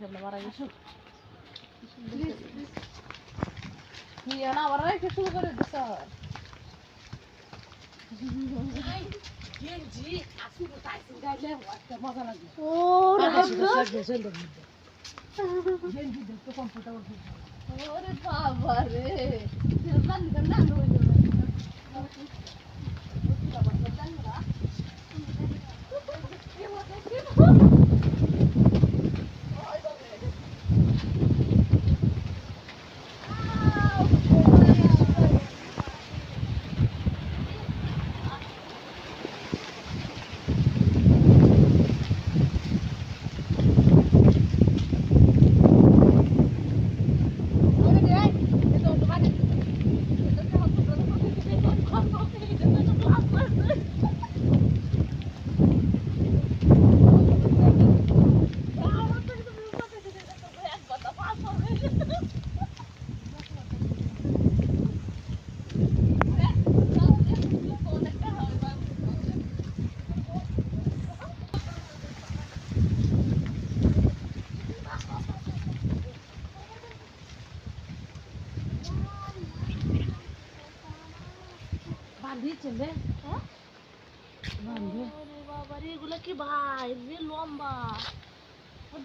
কেমন মারা গেছো নিয়ে না আবার রেখে শুরু করে দিছ ওরে বাবা রে জানি না এগুলো কি ভাই যে লম্বা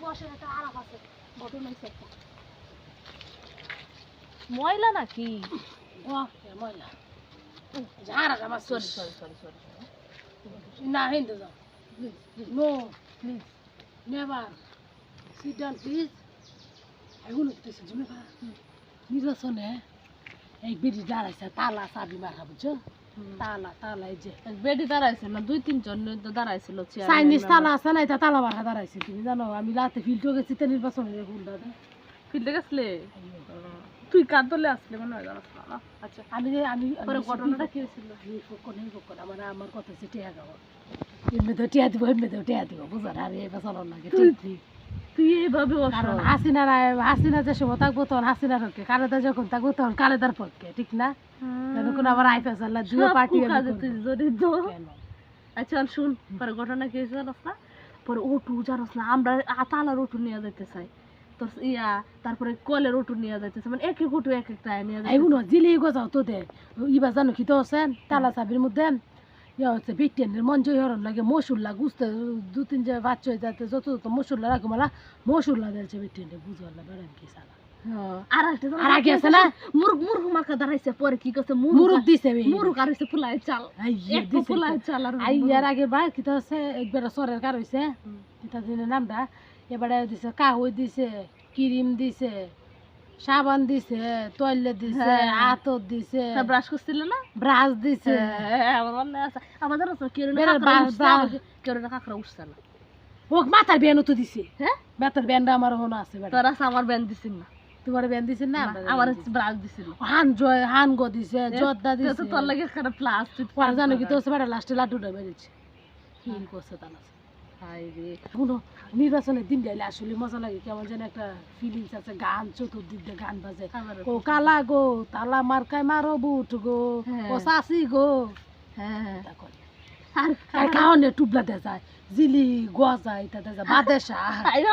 বসে একটা আরাম আছে বটন হয়েছে একটা ময়লা। নাকি ময়লা ঝাড়া জামা সরি সরি সরি সরি না হিন্দু যাও। No please never sit down please এগুলো উঠতেছে জমে নির্বাচনে এই বেরি দাঁড়াইছে তালা চাবি মারা বুঝছ? তালা তালা এই যে বেডি দাঁড়াইছে না দুই তিনজন দাঁড়াইছিল চাইনিজ তালা আছে না এটা তালা মারা দাঁড়াইছে তুমি জানো আমি রাতে ফিল্টো গেছি তো নির্বাচনের ফুলটা ফিল্ডে গেছলে? তুই কাঁদলে আসলে মনে হয়? আচ্ছা আমি আমি ঘটনাটা কি হয়েছিল? আমার আমার কথা হচ্ছে টিয়া গাবো এমনি তো টিয়া দিব এমনি তো টিয়া দিব বুঝার আর এই বেসানোর লাগে ঠিক তুই এইভাবে কারণ। হাসিনা হাসিনা যে সময় থাকব তখন হাসিনার কালেদা যখন থাকব তখন কালেদার পক্ষে ঠিক না? তখন আবার আইপিএস আল্লাহ দুই পার্টি তুই জড়িত আচ্ছা শুন পরে ঘটনা কি হয়েছে জানাস না? পরে ওটু জানাস না আমরা তালার ওটু নিয়ে যেতে চাই। তোর ইয়া তারপরে কলের ওটু নিয়ে যাইতেছে মানে এক এক ওটু এক একটা নিয়ে এই যাইতেছে উনো জিলি গজাও তো দে। ইবা জানো কি তো আছে তালা চাবির মধ্যে ইয়া হচ্ছে বিটেনের মন জয় হরণ লাগে মসুল্লা গুছতে দু তিন যে বাচ্চা হয়ে যাতে যত যত মসুল্লা রাখো মালা মসুল্লা দিয়েছে বিটেনে বুঝো না বেড়ান কি সালা। হ্যাঁ, আর একটা আগে আছে না? মুরগ মুরগ মাখা দাঁড়াইছে পরে কি করছে? মুরগ দিছে মুরগ আর হইছে চাল। আইয়া এক ফুলাই চাল আর আই ইয়ার আগে কি তো আছে একবার সরের কার হইছে এটা দিনের নামটা এবারে দিছে কাহই দিছে ক্রিম দিছে সাবান দিছে টয়লেট দিছে হ্যাঁ। আতর দিছে। ব্রাশ করছিল না? ব্রাশ দিছে। হ্যাঁ, আমার মনে আছে। কেউ কেউ কাঁকড়া উঠছে না। ওক মাথার ব্যানও তো দিছে। হ্যাঁ? মাথার ব্যানটা আমার মনে আছে তোর আছে আমার ব্যান্ড দিছিল না। তোমার ব্যান দিছে না? আমার ব্রাশ দিছিল। হান জয় হান গো দিছে জর্দা দিছে। তোর লাগে একটা প্লাস্টিক পরে জানো কি তো বেটা লাস্টে লাড্ডুটা বেরিয়েছে হিল করছে তালা রে। নির্বাচনের দিন গেলে আসলে মজা লাগে কেমন যেন একটা ফিলিংস আছে গান চতুর্দিক দিয়ে গান বাজে। ও কালা গো তালা মার্কায় মারো বুট গো হ্যাঁ। ও সাসি গো। হ্যাঁ আর আর খাওয়ানে টুবলা দে যায় জিলি গজা এটা দে যায় বাদেশা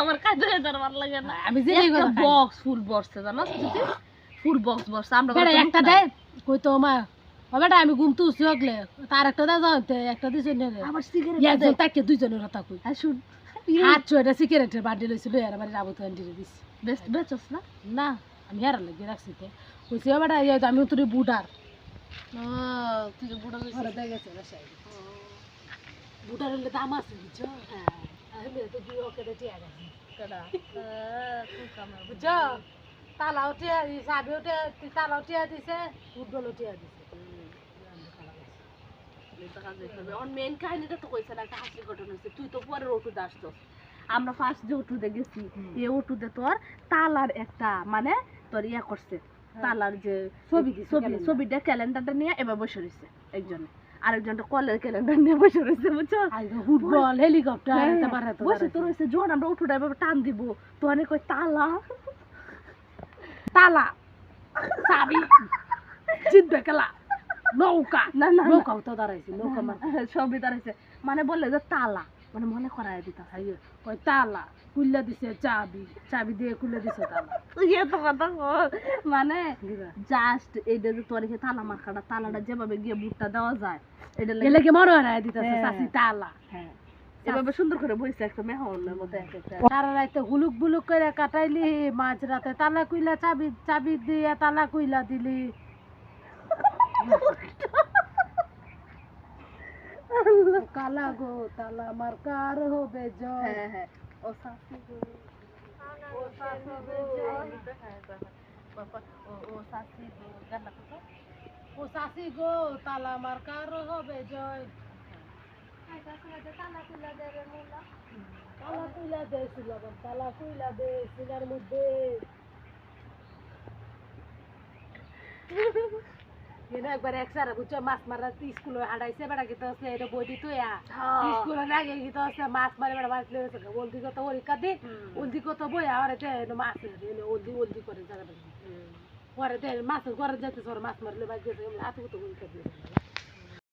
আমার খাইতে ভালো লাগে না। আমি জিলি গজা বক্স ফুল বসছে জানো? ফুল বক্স বসছে আমরা একটা। কই তো মা ও বেটা আমি ঘুম তুসি হগলে। তার একটা দে যাও একটা দিছে নে আবার সিগারেট একজন তাকে দুইজনের কথা কই। আর শুন। হাত ছয়টা সিগারেটের বান্ডিল হয়েছিল এর বাড়ির আবু তো আন্টিরে দিছি। বেচস না? না আমি হেরা লাগিয়ে রাখছি তে। কইছি ইয়ে তো আমি তোর বুডার। ও তুই যে বুড়ো হয়েছিস। ঘরে দেখেছে বাসায় বুটার হলে দাম আছে বুঝছ? হ্যাঁ আমি তো দুই দিয়ে টিয়া গেছি। কেডা? বুঝছ? তালাও টিয়া দিছে আবিও টিয়া তালাও টিয়া দিছে ফুটবলও টিয়া দিছে। তো কাজে করবে। ওর main কাহিনীটা তো কইছে না, একটা হাসির ঘটনা হইছে। তুই তো পরের ওটুতে আসছস। আমরা ফার্স্ট যে ওটুতে গেছি এই ওটুতে তোর তালার একটা মানে তোর ইয়া করছে তালার যে ছবি ছবি ছবিটা ক্যালেন্ডারটা নিয়ে এবার বসে রয়েছে একজনে। আরেকজনটা কলের ক্যালেন্ডার নিয়ে বসে রয়েছে বুঝছ? ফুটবল হেলিকপ্টার হ্যাঁ, বসে তো রয়েছে যখন আমরা উঠুটা এভাবে টান দিব তো অনেক ওই তালা? তালা। চাবি। জিতবে খেলা। নৌকা। না না। নৌকাও তো দাঁড়াইছে নৌকা মার। সবই দাঁড়াইছে। মানে বললে যে তালা মানে মনে করায় দিতা হাইয়ে ওই তালা দিছে চাবি চাবি দিয়ে কুল্লা দিছে তালা। ইয়ে তো কথা মানে জাস্ট এইটা যে তোর তালা মার্কাটা তালাটা যেভাবে গিয়ে বুটটা দেওয়া যায় এটা লাগে মনে হয় দিতেছে হ্যাঁ। চাষি তালা। হ্যাঁ। এভাবে সুন্দর করে বইছে একটা মেহনের মধ্যে এক একটা। সারা রাতে হুলুক বুলুক করে কাটাইলি তালা কুইলা চাবি চাবি দিয়ে তালা কুইলা দিলি। কালা গো তালা আমার কার হবে জয়? হ্যাঁ হ্যাঁ। ও শাশি গো। ও শাশি গো। হ্যাঁ, ও ও গো। ও শাশি গো তালা আমার কার হবে জয়? তালা কুইলা দে সিলাম তালা কুইলা দে সিলার মধ্যে। কিন্তু একবার একসারা বুঝছ মাছ মারা স্কুলে হাঁটাইছে বেড়া গীত আছে এটা বই দিত স্কুলে না গিয়ে গীত আছে মাছ মারে বেড়া মাছ লেগেছে ওলদি কত পরীক্ষা দি ওলদি কত বই আর এতে মাছ ওলদি ওলদি করে জায়গাটা পরে দে মাছ ঘরে যেতে মাছ মারলে গেছে এমনি হাতে কত পরীক্ষা দিয়ে